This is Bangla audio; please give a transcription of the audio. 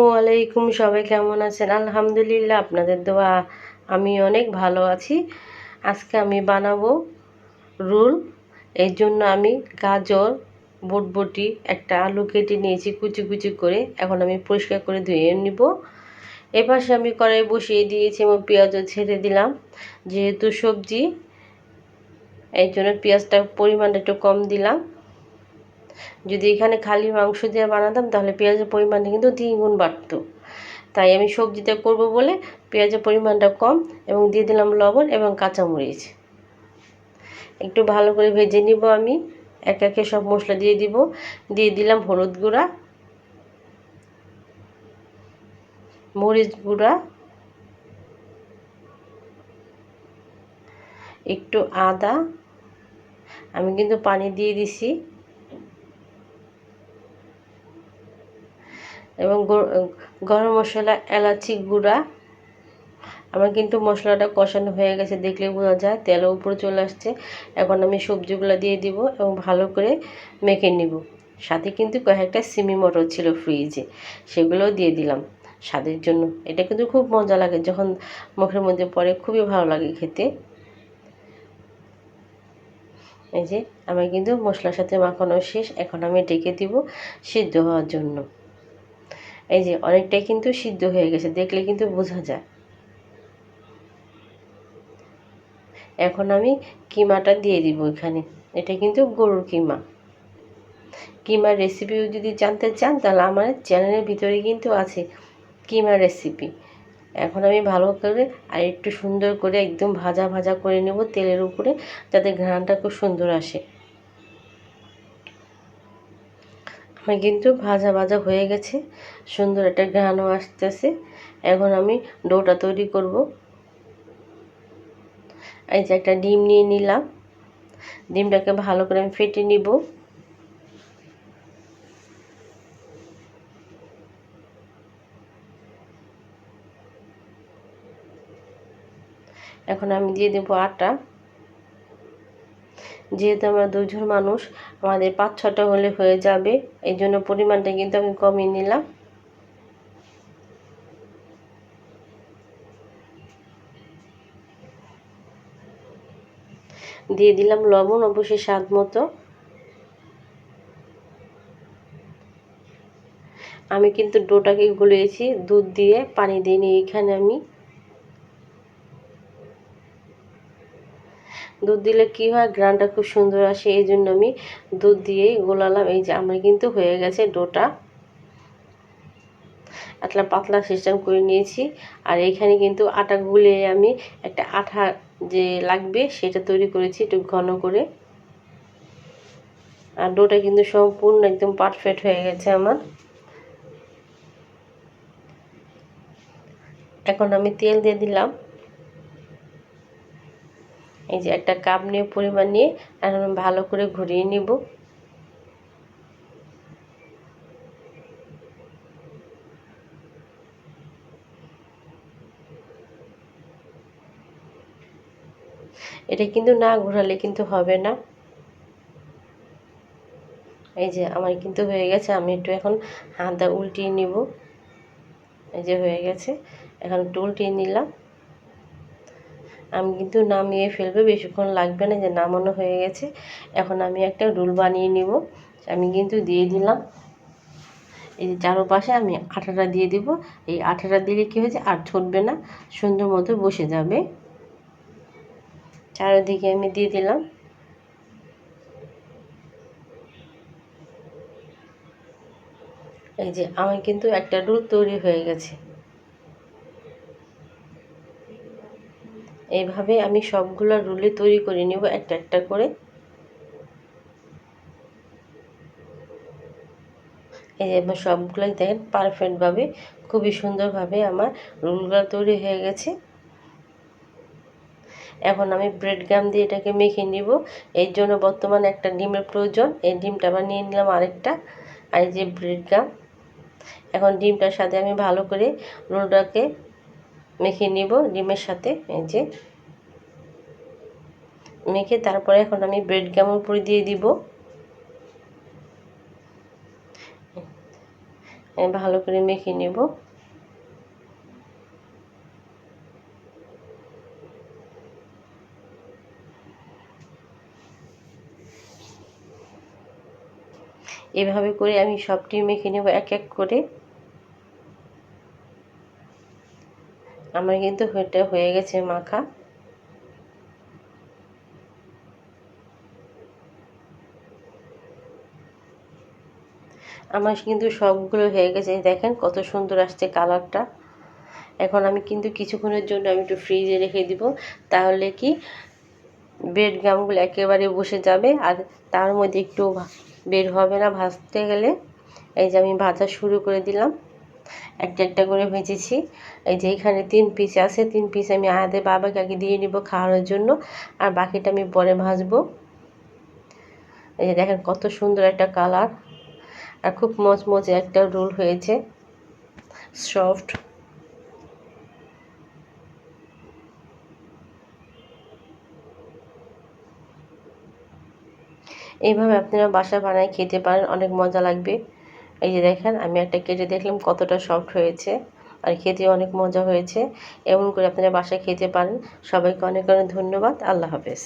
আসসালামু আলাইকুম, সবাই কেমন আছেন? আলহামদুলিল্লাহ, আপনাদের দোয়া, আমি অনেক ভালো আছি। আজকে আমি বানাবো রোল। এর জন্য আমি গাজর, বটবটি, একটা আলু কেটে নিয়েছি কুচি কুচি করে। এখন আমি পরিষ্কার করে ধুয়ে নিব। এপাশে আমি কড়াই বসিয়ে দিয়েছি এবং পেঁয়াজও ছেড়ে দিলাম। যেহেতু সবজি এই জন্য পেঁয়াজটার পরিমাণটা একটু কম দিলাম। যদি এখানে খালি মাংস দিয়ে বানাতাম, তাহলে পেঁয়াজের পরিমাণটা কিন্তু দ্বিগুণ বাড়তো। তাই আমি সবজিতে করব বলে পেঁয়াজের পরিমাণটা কম এবং দিয়ে দিলাম লবণ এবং কাঁচামরিচ। একটু ভালো করে ভেজে নিব আমি। এক একে সব মশলা দিয়ে দিব। দিয়ে দিলাম হলুদ গুঁড়া, মরিচ গুঁড়া, একটু আদা। আমি কিন্তু পানি দিয়ে দিছি। এবং গরম মশলা, এলাচি গুঁড়া। আমার কিন্তু মশলাটা কষানো হয়ে গেছে, দেখলে বোঝা যায়। তেলও উপরে চলে আসছে। এখন আমি সবজিগুলো দিয়ে দিব এবং ভালো করে মেখে নিব। সাথে কিন্তু কয়েকটা সিমি মটর ছিল ফ্রিজে, সেগুলোও দিয়ে দিলাম স্বাদের জন্য। এটা কিন্তু খুব মজা লাগে, যখন মুখের মধ্যে পড়ে, খুবই ভালো লাগে খেতে। এই যে, আমার কিন্তু মশলার সাথে মাখানো শেষ। এখন আমি ডেকে দিব সিদ্ধ হওয়ার জন্য। এই যে অনেকটাই কিন্তু সিদ্ধ হয়ে গেছে, দেখলে কিন্তু বোঝা যায়। এখন আমি কিমাটা দিয়ে দিব এখানে। এটা কিন্তু গরুর কিমা। কিমার রেসিপিও যদি জানতে চান, তাহলে আমার চ্যানেলের ভিতরে কিন্তু আছে কিমা রেসিপি এখন আমি ভালো করে আর একটু সুন্দর করে একদম ভাজা ভাজা করে নেব তেলের উপরে, যাতে ঘ্রাণটা খুব সুন্দর আসে। কিন্তু ভাজা ভাজা হয়ে গেছে। সুন্দর একটা ঘ্রাণও আসতেছে। এখন আমি ডোটা তৈরি করব। এই যে একটা ডিম নিয়ে নিলাম। ডিমটাকে ভালো করে আমি ফেটে নিব। এখন আমি দিয়ে দেবো আটা। যেহেতু আমরা দুজন মানুষ, আমাদের পাঁচ ছটা হলে হয়ে যাবে। এই জন্য পরিমাণটা কিন্তু আমি কমিয়ে নিলাম। দিয়ে দিলাম লবণ, অবশ্যই স্বাদ মতো। আমি কিন্তু ডোটাকে গুলিয়েছি, দুধ দিয়ে পানি দিইনি এখানে আমি। দুধ দিলে কি হয়? গ্রানটা খুব সুন্দর আসে। এই জন্য আমি দুধ দিয়েই গোলালাম। এই যে আমার কিন্তু হয়ে গেছে ডোটা। একটা পাতলা সিস্টেম করে নিয়েছি। আর এইখানে কিন্তু আটা গুলে আমি একটা আঠা যে লাগবে সেটা তৈরি করেছি একটু ঘন করে। আর ডোটা কিন্তু সম্পূর্ণ একদম পারফেক্ট হয়ে গেছে আমার। এখন আমি তেল দিয়ে দিলাম। এই যে একটা কাপ নিয়ে পরিমাণ নিয়ে এখন ভালো করে ঘুরিয়ে নিব। এটা কিন্তু না ঘোরালে কিন্তু হবে না। এই যে আমার কিন্তু হয়ে গেছে, আমি একটু এখন হাতটা উল্টিয়ে নিব। এই যে হয়ে গেছে, এখন একটু উল্টিয়ে নিলাম। আমি কিন্তু নামিয়ে ফেলব, বেশিক্ষণ লাগবে না যে নামানো হয়ে গেছে। এখন আমি একটা রুল বানিয়ে নিব, আমি কিন্তু দিয়ে দিলাম। এই যে চারোপাশে আমি আঠাটা দিয়ে দিব, এই আঠাটা দিলে কী হয়েছে আর ছুটবে না, সুন্দর মতো বসে যাবে। চারিদিকে আমি দিয়ে দিলাম। এই যে আমার কিন্তু একটা রুল তৈরি হয়ে গেছে। এইভাবে আমি সবগুলো রুলে তৈরি করে নেব একটা একটা করে। এই যে আমার সবগুলোই দেখেন পারফেক্টভাবে খুবই সুন্দরভাবে আমার রুলগুলো তৈরি হয়ে গেছে। এখন আমি ব্রেড গাম দিয়ে এটাকে মেখে নিব। এর জন্য বর্তমানে একটা ডিমের প্রয়োজন, এই ডিমটা আবার নিয়ে নিলাম আরেকটা। আর এই যে ব্রেড গাম এখন ডিমটার সাথে আমি ভালো করে রোলটাকে মেখে নিব ডিমের সাথে, এই যে। মেখে তারপরে এখন আমি ব্রেড গামের উপরে দিয়ে দিব? ভালো করে মেখে নেব। এভাবে করে আমি সবটি মেখে নেব এক এক করে। আমার কিন্তু এটা হয়ে গেছে মাখা। আমার কিন্তু সবগুলো হয়ে গেছে। দেখেন কত সুন্দর আসছে কালারটা। এখন আমি কিন্তু কিছুক্ষণের জন্য আমি একটু ফ্রিজে রেখে দিব। তাহলে কি ব্রেড গামগুলো একেবারে বসে যাবে আর তার মধ্যে একটু বের হবে না ভাজতে গেলে। এই যে আমি ভাজা শুরু করে দিলাম। একটা একটা করে ভেজেছি। এই যে এখানে তিন পিস আছে, তিন পিস আমি আয়াদে বাবাকে আগে দিয়ে নিব খাওয়ানোর জন্য। আর বাকিটা আমি পরে ভাজবো। এই যে দেখেন কত সুন্দর একটা কালার আর খুব মচমচে একটা রোল হয়েছে। সফট এইভাবে আপনারা বাসা বানায় খেতে পারেন, অনেক মজা লাগবে। এই যে দেখেন, আমি একটা কেটে দেখলাম কতটা সফট হয়েছে আর খেতে অনেক মজা হয়েছে। এমন করে আপনারা বাসায় খেতে পারেন। সবাইকে অনেক অনেক ধন্যবাদ। আল্লাহ হাফেজ।